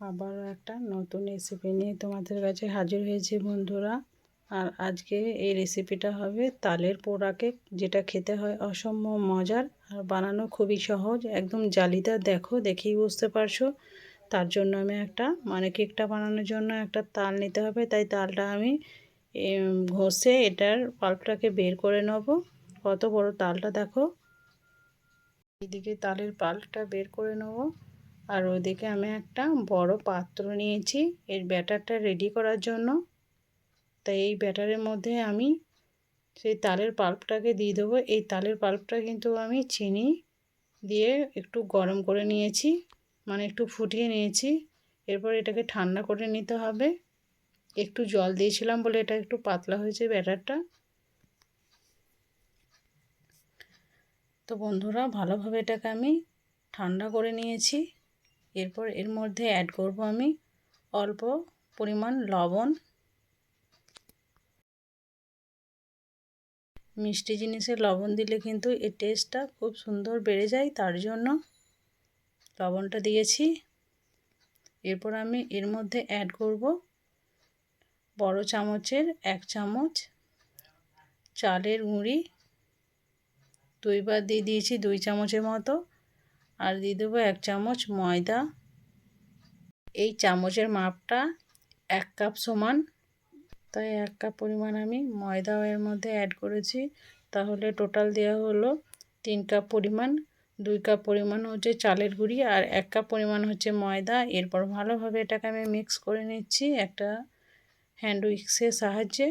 আবারও একটা নতুন রেসিপি নিয়ে তোমাদের কাছে হাজির হয়েছি বন্ধুরা। আর আজকে এই রেসিপিটা হবে তালের পোড়া কেক যেটা খেতে হয় অসম্ভব মজার আর বানানো খুবই সহজ, একদম জালিদার দেখো, দেখেই বুঝতে পারছ। তার জন্য আমি একটা মানে কেকটা বানানোর জন্য একটা তাল নিতে হবে, তাই তালটা আমি ঘষে এটার পাল্পটাকে বের করে নেব। কত বড় তালটা দেখো। এদিকে তালের পাল্পটা বের করে নেব। আর ওদিকে আমি একটা বড় পাত্র নিয়েছি। এর ব্যাটারটা রেডি করার জন্য। তাই এই ব্যাটারের মধ্যে আমি সেই তালের পাল্পটাকে দিয়ে দেবো। এই তালের পাল্পটা কিন্তু আমি চিনি দিয়ে একটু গরম করে নিয়েছি মানে একটু ফুটিয়ে নিয়েছি। এরপর এটাকে ঠান্ডা করে নিতে হবে। একটু জল দিয়েছিলাম বলে এটা একটু পাতলা হয়েছে ব্যাটারটা। তো বন্ধুরা, ভালোভাবে এটাকে আমি ঠান্ডা করে নিয়েছি। এরপর এর মধ্যে অ্যাড করব আমি অল্প পরিমাণ লবণ, মিষ্টি জিনিসে লবণ দিলে কিন্তু এর টেস্টটা খুব সুন্দর বেড়ে যায়, তার জন্য লবণটা দিয়েছি। এরপর আমি এর মধ্যে অ্যাড করব বড় চামচের এক চামচ চালের গুঁড়ি, দুইবার দিয়ে দিয়েছি দুই চামচের মতো। আর দিয়ে দেবো এক চামচ ময়দা। এই চামচের মাপটা এক কাপ সমান। তাই এক কাপ পরিমাণ আমি ময়দাও এর মধ্যে অ্যাড করেছি। তাহলে টোটাল দেওয়া হলো তিন কাপ পরিমাণ, দুই কাপ পরিমাণ হচ্ছে চালের গুঁড়ি আর এক কাপ পরিমাণ হচ্ছে ময়দা। এরপর ভালোভাবে এটাকে আমি মিক্স করে নিচ্ছি একটা হ্যান্ড উইক্সের সাহায্যে।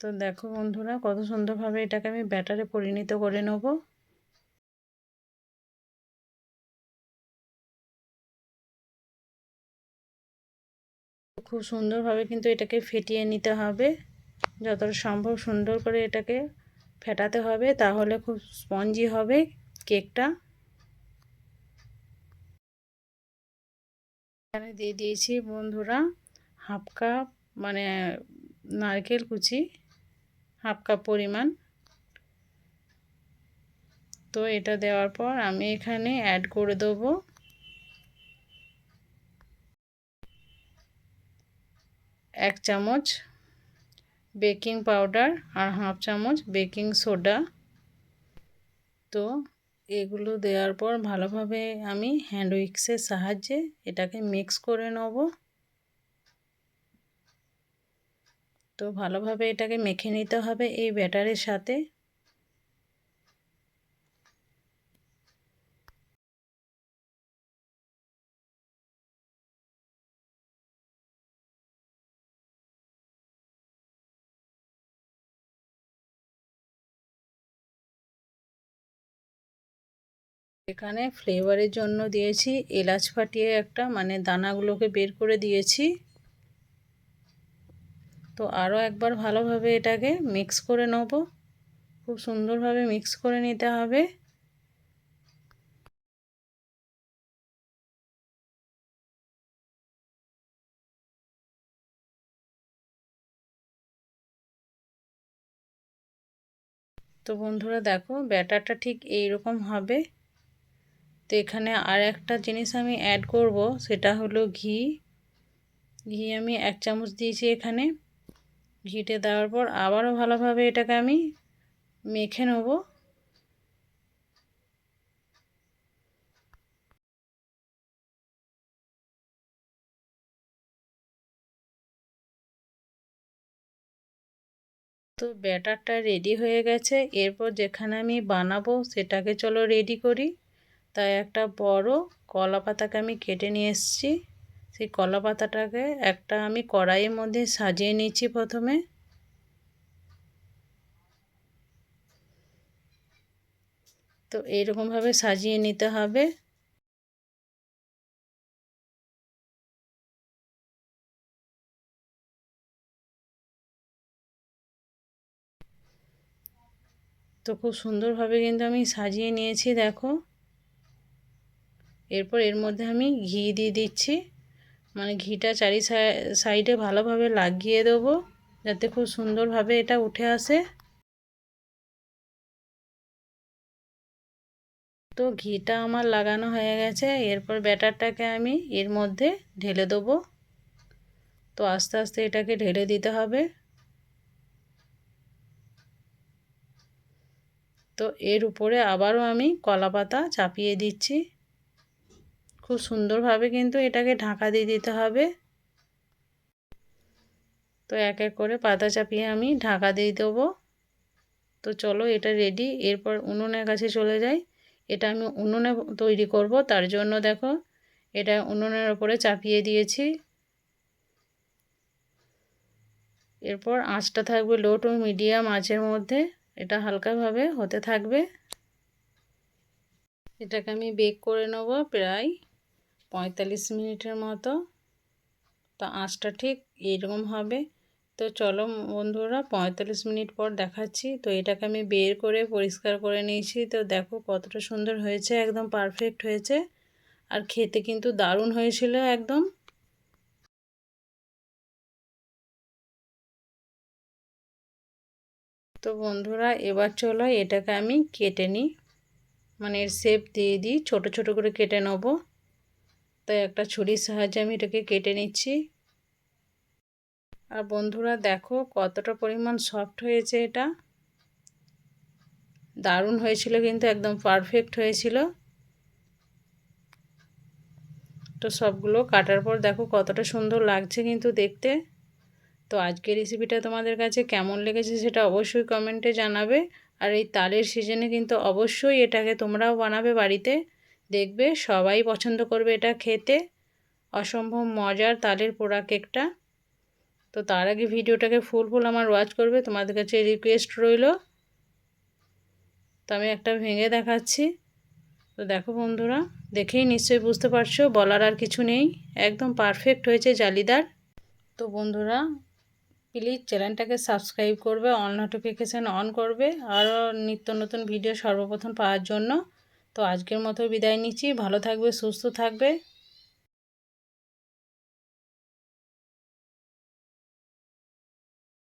তো দেখো বন্ধুরা কত সুন্দরভাবে এটাকে আমি ব্যাটারে পরিণত করে নেব। খুব সুন্দরভাবে কিন্তু এটাকে ফেটিয়ে নিতে হবে। যতটা সম্ভব সুন্দর করে এটাকে ফেটাতে হবে, তাহলে খুব স্পঞ্জি হবে কেকটা। এখানে দিয়ে দিয়েছি বন্ধুরা হাফ কাপ মানে নারকেল কুচি, হাফ কাপ পরিমাণ। তো এটা দেওয়ার পর আমি এখানে অ্যাড করে দেবো। এক চামচ বেকিং পাউডার আর হাফ চামচ বেকিং সোডা। তো এগুলো দেওয়ার পর ভালোভাবে আমি হ্যান্ড উইক্সের সাহায্যে এটাকে মিক্স করে নেব। তো ভালোভাবে এটাকে মেখে নিতে হবে এই ব্যাটারের সাথে। এখানে ফ্লেভারের জন্য দিয়েছি এলাচ ফাটিয়ে একটা মানে দানাগুলোকে বের করে দিয়েছি। তো আরও একবার ভালোভাবে এটাকে মিক্স করে নেব। খুব সুন্দরভাবে মিক্স করে নিতে হবে। তো বন্ধুরা দেখো ব্যাটারটা ঠিক এইরকম হবে। তো এখানে আর একটা জিনিস আমি অ্যাড করব, সেটা হলো ঘি। ঘি আমি এক চামচ দিয়েছি এখানে। ঘিটে দেওয়ার পর আবারও ভালোভাবে এটাকে আমি মেখে নেব। তো ব্যাটারটা রেডি হয়ে গেছে। এরপর যেখানে আমি বানাবো, সেটাকে চলো রেডি করি। তাই একটা বড় কলা পাতাকে আমি কেটে নিয়ে এসেছি। সেই কলা পাতাটাকে একটা আমি কড়াইয়ের মধ্যে সাজিয়ে নিচ্ছি প্রথমে। তো এইরকমভাবে সাজিয়ে নিতে হবে। তো খুব সুন্দরভাবে কিন্তু আমি সাজিয়ে নিয়েছি, দেখো। এরপর এর মধ্যে আমি ঘি দিয়ে দিচ্ছি। মানে ঘিটা চারি সাইডে ভালোভাবে লাগিয়ে দেবো, যাতে খুব সুন্দরভাবে এটা উঠে আসে। তো ঘিটা আমার লাগানো হয়ে গেছে, এরপর ব্যাটারটাকে আমি এর মধ্যে ঢেলে দেবো। তো আস্তে আস্তে এটাকে ঢেলে দিতে হবে। তো এর উপরে আবারও আমি কলা পাতা চাপিয়ে দিচ্ছি। খুব সুন্দরভাবে কিন্তু এটাকে ঢাকা দিয়ে দিতে হবে। তো এক এক করে পাতা চাপিয়ে আমি ঢাকা দিয়ে দেবো। তো চলো এটা রেডি এরপর উনুনের কাছে চলে যাই। এটা আমি উনুনে তৈরি করব, তার জন্য দেখো এটা উনুনের ওপরে চাপিয়ে দিয়েছি। এরপর আঁচটা থাকবে লো টু মিডিয়াম আঁচের মধ্যে, এটা হালকাভাবে হতে থাকবে। এটাকে আমি বেক করে নেব প্রায়। পঁয়তাল্লিশ মিনিটের মতো। তো আঁচটা ঠিক এইরকম হবে। তো চলো বন্ধুরা, পঁয়তাল্লিশ মিনিট পর দেখাচ্ছি। তো এটাকে আমি বের করে পরিষ্কার করে নিয়েছি। তো দেখো কতটা সুন্দর হয়েছে, একদম পারফেক্ট হয়েছে। আর খেতে কিন্তু দারুণ হয়েছিল একদম। তো বন্ধুরা, এবার চলো এটাকে আমি কেটে নিই। মানে এর শেপ দিয়ে দিই, ছোটো ছোটো করে কেটে নেব। তাই একটা ছুরির সাহায্যে আমি এটাকে কেটে নিচ্ছি। আর বন্ধুরা দেখো কতটা পরিমাণ সফট হয়েছে এটা। দারুণ হয়েছিল কিন্তু, একদম পারফেক্ট হয়েছিল। তো সবগুলো কাটার পর দেখো কতটা সুন্দর লাগছে কিন্তু দেখতে। তো আজকের রেসিপিটা তোমাদের কাছে কেমন লেগেছে সেটা অবশ্যই কমেন্টে জানাবে। আর এই তালের সিজনে কিন্তু অবশ্যই এটাকে তোমরাও বানাবে বাড়িতে। দেখবে সবাই পছন্দ করবে এটা খেতে। অসম্ভব মজার তালের পোড়া কেকটা। তো তার আগে ভিডিওটাকে ফুল ফুল আমার ওয়াচ করবে, তোমাদের কাছে রিকোয়েস্ট রইল। তো আমি একটা ভেঙে দেখাচ্ছি। তো দেখো বন্ধুরা, দেখেই নিশ্চয়ই বুঝতে পারছ, বলার আর কিছু নেই। একদম পারফেক্ট হয়েছে জালিদার। তো বন্ধুরা প্লিজ চ্যানেলটাকে সাবস্ক্রাইব করবে অল নোটিফিকেশান অন করবে, আরও নিত্য নতুন ভিডিও সর্বপ্রথম পাওয়ার জন্য। তো আজকের মতো বিদায় নিচ্ছি। ভালো থাকবে সুস্থ থাকবে।